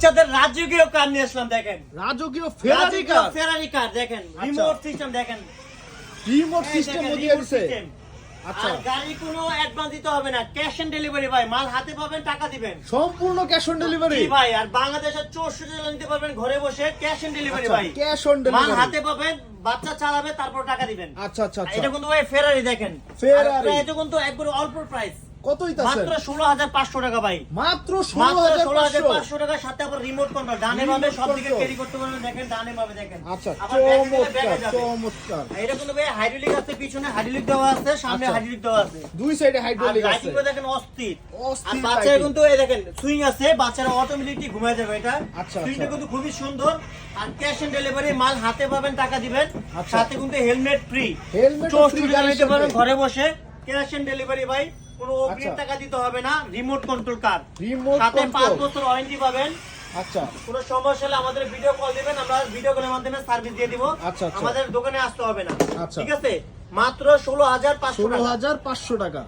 বাচ্চাদের রাজকীয় কার নিয়ে আসলাম দেখেন? রাজকীয় ফেরারি কার? ফেরারি কার দেখেন। আচ্ছা। রিমোট সিস্টেম দেখেন। রিমোট সিস্টেম দিয়ে system। আচ্ছা। আর গাড়ি কোনো অ্যাডভান্স দিতে হবে না। ক্যাশ অন ডেলিভারি ভাই মাল হাতে পাবেন টাকা দিবেন। সম্পূর্ণ ক্যাশ অন ডেলিভারি ভাই আর বাংলাদেশের চৌষট্টি জেলা নিতে পারবেন ঘরে বসে ক্যাশ অন ডেলিভারি আচ্ছা ভাই। ক্যাশ অন ডেলিভারি মাল হাতে পাবেন বাচ্চা চালাবে তারপর টাকা দিবেন। আচ্ছা আচ্ছা আচ্ছা এটা কিন্তু ভাই ফেরারি দেখেন। আর এটা কিন্তু একবারে অল্প প্রাইস কতই মাত্র ষোলো হাজার পাঁচশো টাকা ভাই। মাত্র ষোলো মাত্র হাজার ষোলো হাজার পাঁচশো পাঁচশো টাকার সাথে আবার রিমোট কন্ট্রোল ডানে সব দিকে ক্যারি করতে পারবেন দেখেন ডানে ভাবে দেখেন। আচ্ছা চমৎকার চমৎকার। আর এটা কিন্তু ভাই হাইড্রোলিক আছে পিছনে হাইড্রোলিক দেওয়া আছে সামনে আচ্ছা। হাইড্রোলিক দেওয়া আছে। দুই সাইডে হাইড্রোলিক আছে। লাইটিং দেখেন অস্থির। আর অস্থির বাচ্চারা কিন্তু এই দেখেন সুইং আছে বাচ্চারা অটোমেটিকলি ঘুমায় যাবে এটা। আচ্ছা, সুইংটা আচ্ছা। কিন্তু খুবই সুন্দর। আর ক্যাশ অন ডেলিভারি মাল হাতে পাবেন টাকা দিবেন। আচ্ছা। সাথে কিন্তু হেলমেট ফ্রি নিতে পারবেন ঘরে বসে। ক্যাশ অন ডেলিভারি ভাই। কোনো অগ্রিম আচ্ছা। টাকা দিতে হবে না রিমোট কন্ট্রোল কার রিমোট সাথে। পাঁচ বছর ওয়ারেন্টি পাবেন আচ্ছা কোনো সমস্যা হলে আমাদের ভিডিও কল দিবেন আমরা ভিডিও কলের মাধ্যমে সার্ভিস দিয়ে দিব আচ্ছা, আচ্ছা। আমাদের দোকানে আসতে হবে না আচ্ছা। ঠিক আছে মাত্র ষোলো হাজার পাঁচশো টাকা